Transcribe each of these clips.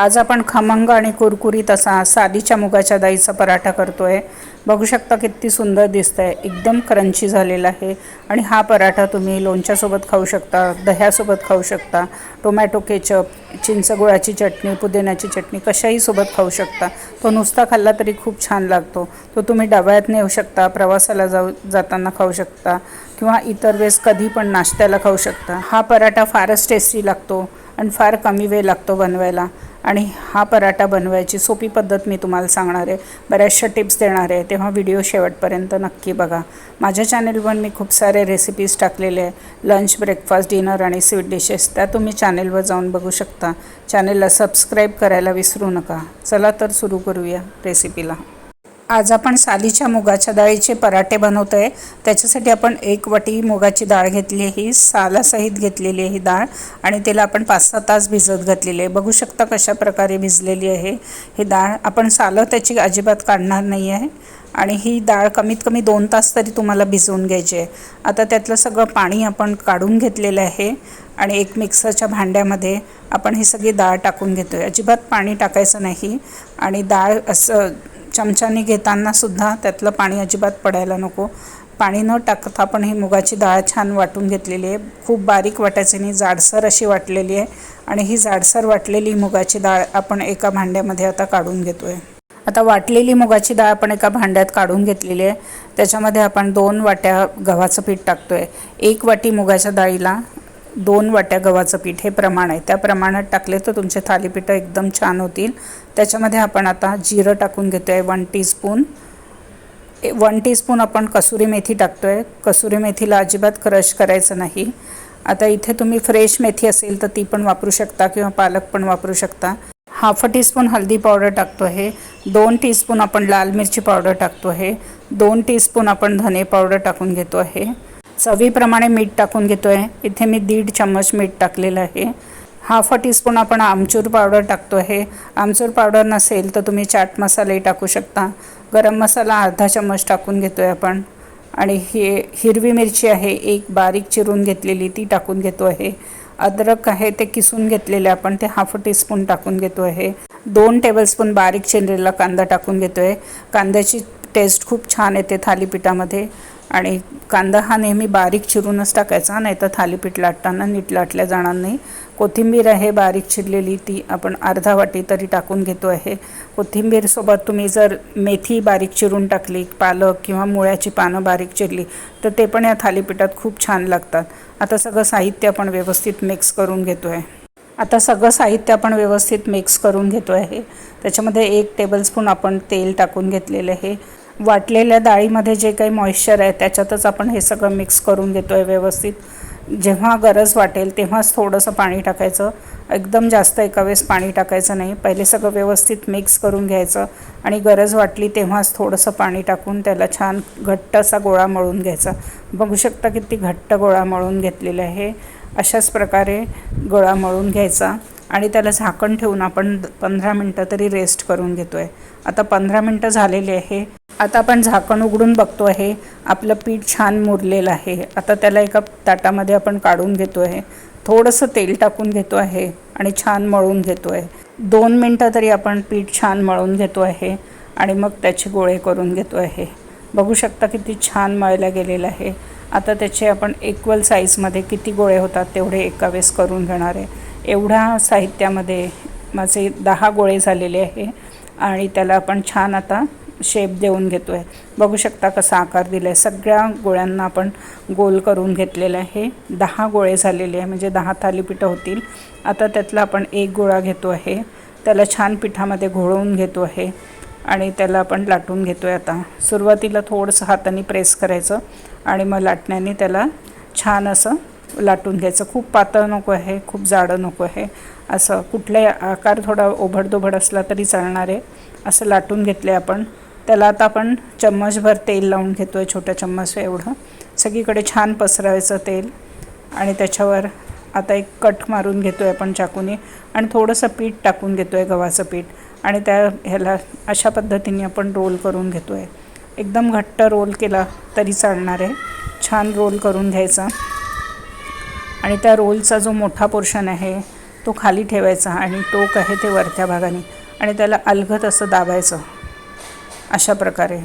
आज आपण खमंग आणि कुरकुरीत असा साधीच्या मुगाच्या दाईचा पराठा करतो आहे बघू शकता किती सुंदर दिसतंय. एकदम क्रंची झालेला आहे. आणि हा पराठा तुम्ही लोणच्यासोबत खाऊ शकता दह्यासोबत खाऊ शकता टोमॅटो केचप चिंचगुळाची चटणी पुदिन्याची चटणी कशाही सोबत खाऊ शकता. तो नुसता खाल्ला तरी खूप छान लागतो. तो तुम्ही डब्यात नेऊ शकता प्रवासाला जाऊ जाताना खाऊ शकता किंवा इतर वेळेस कधी पण नाश्त्याला खाऊ शकता. हा पराठा फारच टेस्टी लागतो. आणि फार कमी वेळ लागतो बनवायला. आणि हा पराठा बनवायची सोपी पद्धत मी तुम्हाला सांगणार आहे. बऱ्याचशा टिप्स देणार आहे. तेव्हा व्हिडिओ शेवटपर्यंत नक्की बघा. माझ्या चॅनेलवर मी खूप सारे रेसिपीज टाकलेले आहे. लंच ब्रेकफास्ट डिनर आणि स्वीट डिशेस त्या तुम्ही चॅनेलवर जाऊन बघू शकता. चॅनेलला सबस्क्राईब करायला विसरू नका. चला तर सुरू करूया रेसिपीला आज आपण सालीच्या मुगाच्या डाळीचे पराठे बनवतो आहे त्याच्यासाठी आपण एक वाटी मुगाची डाळ घेतली आहे ही सालासहित घेतलेली आहे ही डाळ आणि तिला आपण पाच सहा तास भिजत घातलेली आहे. बघू शकता कशा प्रकारे भिजलेली आहे ही डाळ. आपण सालं त्याची अजिबात काढणार नाही आहे आणि ही डाळ कमीत कमी दोन तास तरी तुम्हाला भिजवून घ्यायची आहे. आता त्यातलं सगळं पाणी आपण काढून घेतलेलं आहे आणि एक मिक्सरच्या भांड्यामध्ये आपण ही सगळी डाळ टाकून घेतो आहे अजिबात पाणी टाकायचं नाही आणि डाळ असं चमच्याने घेताना सुद्धा त्यातलं पाणी अजिबात पडायला नको. पाणी न टाकता पण ही मुगाची डाळ छान वाटून घेतलेली आहे. खूप बारीक वाटायची नाही जाडसर अशी वाटलेली आहे. आणि ही जाडसर वाटलेली मुगाची डाळ आपण एका भांड्यामध्ये आता काढून घेतो आहे आता वाटलेली मुगाची डाळ आपण एका भांड्यात काढून घेतलेली आहे. त्याच्यामध्ये आपण दोन वाट्या गव्हाचं पीठ टाकतो आहे एक वाटी मुगाच्या डाळीला दोन वाट्या गव्हाचं पीठ हे प्रमाण आहे. त्या प्रमाणात टाकले तर तुमचे थालीपीठं एकदम छान होतील. त्याच्यामध्ये आपण आता जिरं टाकून घेतो आहे वन टीस्पून वन टीस्पून आपण कसुरी मेथी टाकतो आहे कसुरी मेथीला अजिबात क्रश करायचं नाही. आता इथे तुम्ही फ्रेश मेथी असेल तर ती पण वापरू शकता किंवा पालक पण वापरू शकता. हाफ अ टीस्पून हळदी पावडर टाकतो आहे. दोन टीस्पून आपण लाल मिरची पावडर टाकतो आहे. दोन टीस्पून आपण धने पावडर टाकून घेतो आहे. चवीप्रमाणे मीठ टाकून घेतो आहे इथे मी दीड चम्मच मीठ टाकलेलं आहे. हाफ अ टीस्पून आपण आमचूर पावडर टाकतो आहे. आमचूर पावडर नसेल तर तुम्ही चाट मसालाही टाकू शकता. गरम मसाला अर्धा चम्मच टाकून घेतो आहे आपण. आणि हे हिरवी मिरची आहे एक बारीक चिरून घेतलेली ती टाकून घेतो आहे. अद्रक आहे ते किसून घेतलेले आपण ते हाफ टीस्पून टाकून घेतो आहे. दोन टेबलस्पून बारीक चिरलेला कांदा टाकून घेतो आहे कांद्याची टेस्ट खूप छान येते थालीपीठामध्ये. आणि कांदा हा नेहमी बारीक चिरूनच टाकायचा नाही तर थालीपीठ लाटताना नीट लाटल्या जाणार नाही. कोथिंबीर आहे बारीक चिरलेली ती आपण अर्धा वाटी तरी टाकून घेतो आहे. कोथिंबीरसोबत तुम्ही जर मेथी बारीक चिरून टाकली पालक किंवा मुळ्याची पानं बारीक चिरली तर ते पण या थालीपीठात खूप छान लागतात. आता सगळं साहित्य आपण व्यवस्थित मिक्स करून घेतो आहे आता सगळं साहित्य आपण व्यवस्थित मिक्स करून घेतो आहे. त्याच्यामध्ये एक टेबलस्पून आपण तेल टाकून घेतलेलं आहे. वाटलेल्या डाळीमध्ये जे काही मॉइश्चर आहे त्याच्यातच आपण हे सगळं मिक्स करून घेतो आहे व्यवस्थित. जेव्हा गरज वाटेल तेव्हाच थोडंसं पाणी टाकायचं. एकदम जास्त एका वेळेस पाणी टाकायचं नाही. पहिले सगळं व्यवस्थित मिक्स करून घ्यायचं आणि गरज वाटली तेव्हाच थोडंसं पाणी टाकून त्याला छान घट्ट असा गोळा मळून घ्यायचा. बघू शकता किती घट्ट गोळा मळून घेतलेला आहे. अशाच प्रकारे गोळा मळून घ्यायचा आणि त्याला झाकण ठेवून आपण पंधरा मिनटं तरी रेस्ट करून घेतो आहे आता पंधरा मिनटं झालेली आहे. आता आपण झाकण उघडून बघतो आहे. आपलं पीठ छान मुरलेलं आहे. आता त्याला एका ताटामध्ये आपण काढून घेतो आहे. थोडंसं तेल टाकून घेतो आहे आणि छान मळून घेतो आहे. दोन मिनटं तरी आपण पीठ छान मळून घेतो आहे आणि मग त्याचे गोळे करून घेतो आहे. बघू शकता किती छान मळल्या गेलेलं आहे. आता त्याचे आपण इक्वल साईजमध्ये किती गोळे होतात तेवढे एका वेळेस करून घेणार आहे. एवढ्या साहित्यामध्ये माझे दहा गोळे झालेले आहे आणि त्याला आपण छान आता शेप देऊन घेतो आहे बघू शकता कसा आकार दिला आहे सगळ्या गोळ्यांना आपण गोल करून घेतलेलं आहे. दहा गोळे झालेले आहे. म्हणजे दहा थालीपीठं होतील. आता त्यातला आपण एक गोळा घेतो आहे. त्याला छान पिठामध्ये घोळवून घेतो आहे. आणि त्याला आपण लाटून घेतो आहे आता. सुरुवातीला थोडंसं हाताने प्रेस करायचं. आणि मग लाटण्याने त्याला छान असं लाटून घ्यायचं. खूप पातळ नको आहे. खूप जाडं नको आहे. असं कुठलाही आकार थोडा ओभडदोभड असला तरी चालणार आहे. असं लाटून घेतले आपण. त्याला आता आपण चम्मचभर तेल लावून घेतो आहे छोट्या चम्मच एवढं. सगळीकडे छान पसरायचं तेल. आणि त्याच्यावर आता एक कट मारून घेतो आहे आपण चाकूने. आणि थोडंसं पीठ टाकून घेतो आहे गव्हाचं पीठ. आणि त्या ह्याला अशा पद्धतीने आपण रोल करून घेतो आहे एकदम घट्ट रोल केला तरी चालणार आहे. छान रोल करून घ्यायचा. आणि त्या रोलचा जो मोठा पोर्शन आहे तो खाली ठेवायचा आणि टोक आहे ते वरच्या भागाने. आणि त्याला अलगत असं दाबायचं. अशा प्रकारे.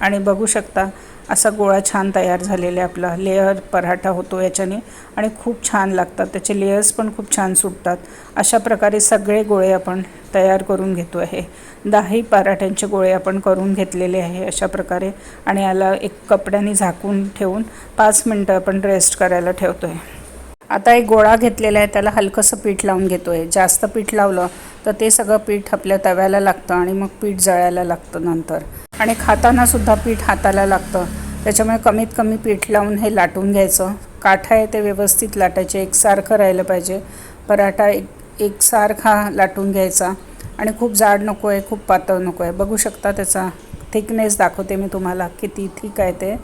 आणि बघू शकता असा गोळा छान तयार झालेला आहे आपला. लेअर पराठा होतो याच्याने आणि खूप छान लागतात. त्याचे लेयर्स पण खूप छान सुटतात. अशा प्रकारे सगळे गोळे आपण तयार करून घेतो आहे. दहाही पराठ्यांचे गोळे आपण करून घेतलेले आहे अशा प्रकारे. आणि याला एक कपड्याने झाकून ठेवून पाच मिनटं आपण रेस्ट करायला ठेवतो आहे आता एक गोळा घेतलेला आहे त्याला हलकंसं पीठ लावून घेतो आहे जास्त पीठ लावलं तर ते सगळं पीठ आपल्या तव्याला लागतं आणि मग पीठ जळायला लागतं नंतर. आणि खाताना सुद्धा पीठ हाताला लागतं. त्याच्यामुळे कमीत कमी पीठ लावून हे लाटून घ्यायचं. काठा आहे ते व्यवस्थित लाटायचे एकसारखं राहिलं पाहिजे. पराठा एक एकसारखा लाटून घ्यायचा. आणि खूप जाड नको आहे खूप पातळ नको आहे. बघू शकता त्याचा थिकनेस दाखवते मी तुम्हाला किती थिक आहे ते.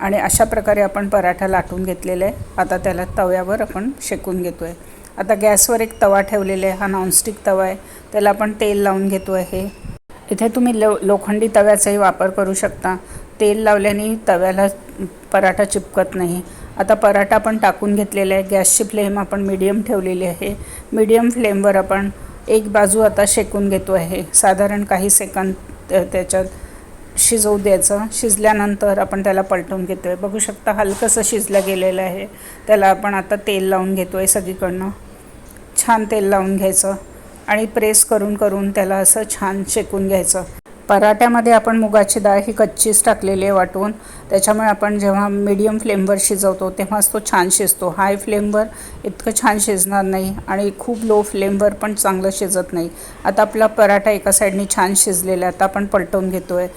आणि अशा प्रकारे आपण पराठा लाटून घेतलेला आहे. आता त्याला तव्यावर आपण शेकून घेतो आहे आता गॅसवर एक तवा ठेवलेला आहे. हा नॉनस्टिक तवा आहे. त्याला आपण तेल लावून घेतो आहे इथे तुम्ही लो लोखंडी तव्याचाही वापर करू शकता. तेल लावल्याने तव्याला पराठा चिपकत नाही. आता पराठा पण टाकून घेतलेला आहे. गॅसची फ्लेम आपण मीडियम ठेवलेली आहे. मीडियम फ्लेमवर आपण एक बाजू आता शेकून घेतो आहे साधारण काही सेकंद त्याच्यात शिजवू द्यायचं. शिजल्यानंतर आपण त्याला पलटून घेतो आहे बघू शकता हलकंसं शिजलं गेलेलं आहे. त्याला आपण आता तेल लावून घेतो आहे सगळीकडनं. छान तेल लावून घ्यायचं आणि प्रेस करून करून त्याला असं छान शेकून घ्यायचं. पराठ्यामध्ये आपण मुगाची डाळ ही कच्चीच टाकलेली आहे वाटून. त्याच्यामुळे आपण जेव्हा मीडियम फ्लेमवर शिजवतो तेव्हाच तो छान शिजतो. हाय फ्लेमवर इतकं छान शिजणार नाही आणि खूप लो फ्लेमवर पण चांगलं शिजत नाही. आता आपला पराठा एका साईडने छान शिजलेला आहे. आता आपण पलटवून घेतो आहे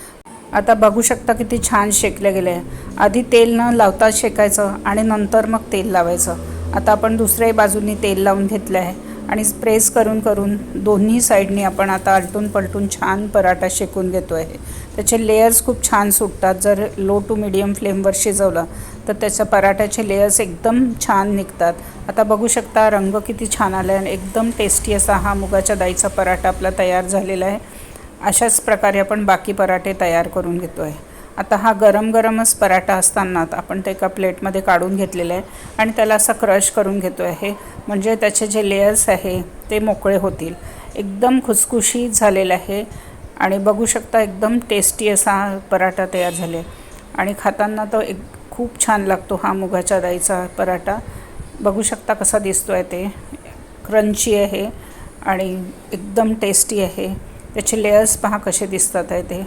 आता बघू शकता किती छान शेकले गेले. आहे आधी तेल न लावता शेकायचं आणि नंतर मग तेल लावायचं. आता आपण दुसऱ्याही बाजूनी तेल लावून घेतलं आहे. आणि प्रेस करून करून दोन्ही साईडनी आपण आता आलटून पलटून छान पराठा शेकून घेतो आहे त्याचे लेयर्स खूप छान सुटतात. जर लो टू मिडियम फ्लेमवर शिजवलं तर त्याच्या पराठ्याचे लेयर्स एकदम छान निघतात. आता बघू शकता रंग किती छान आला आहे आणि एकदम टेस्टी असा हा मुगाच्या दाईचा पराठा आपला तयार झालेला आहे. अशाच प्रकारे आपण बाकी पराठे तयार करून घेतो आहे आता हा गरम गरमच पराठा असताना आपण ते एका प्लेटमध्ये काढून घेतलेलं आहे आणि त्याला असं क्रश करून घेतो आहे म्हणजे त्याचे जे लेयर्स आहे ते मोकळे होतील. एकदम खुसखुशीत झालेलं आहे आणि बघू शकता एकदम टेस्टी असा पराठा तयार झाले आणि खाताना तर एक खूप छान लागतो हा मुगाच्या डाळीचा पराठा. बघू शकता कसा दिसतो आहे ते. क्रंची आहे आणि एकदम टेस्टी आहे. त्याचे लेयर्स पहा कसे दिसतात आहे ते.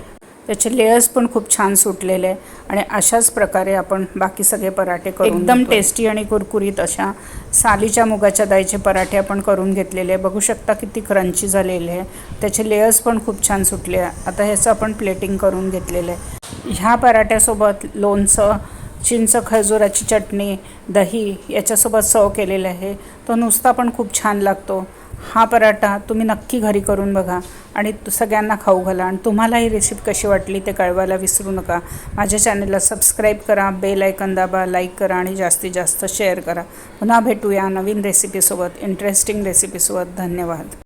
त्याचे लेयर्स पण खूप छान सुटलेले आहे आणि अशाच प्रकारे आपण बाकी सगळे पराठे करून एकदम टेस्टी आणि कुरकुरीत अशा सालीच्या मुगाच्या डाळीचे पराठे आपण करून घेतलेले आहे. बघू शकता किती क्रंची झालेले आहे. त्याचे लेयर्स पण खूप छान सुटले आहे. आता ह्याचं आपण प्लेटिंग करून घेतलेलं आहे. ह्या पराठ्यासोबत लोणचं चिंच खजुराची चटणी दही याच्यासोबत सर्व केलेलं आहे. तो नुसता पण खूप छान लागतो. हा पराठा तुम्ही नक्की घरी करून बघा आणि सगळ्यांना खाऊ घाला. आणि तुम्हाला ही रेसिपी कशी वाटली ते कळवायला विसरू नका. माझ्या चॅनलला सबस्क्राईब करा बेल ऐकन दाबा लाईक करा आणि जास्तीत जास्त शेअर करा. पुन्हा भेटूया नवीन रेसिपीसोबत इंटरेस्टिंग रेसिपीसोबत धन्यवाद.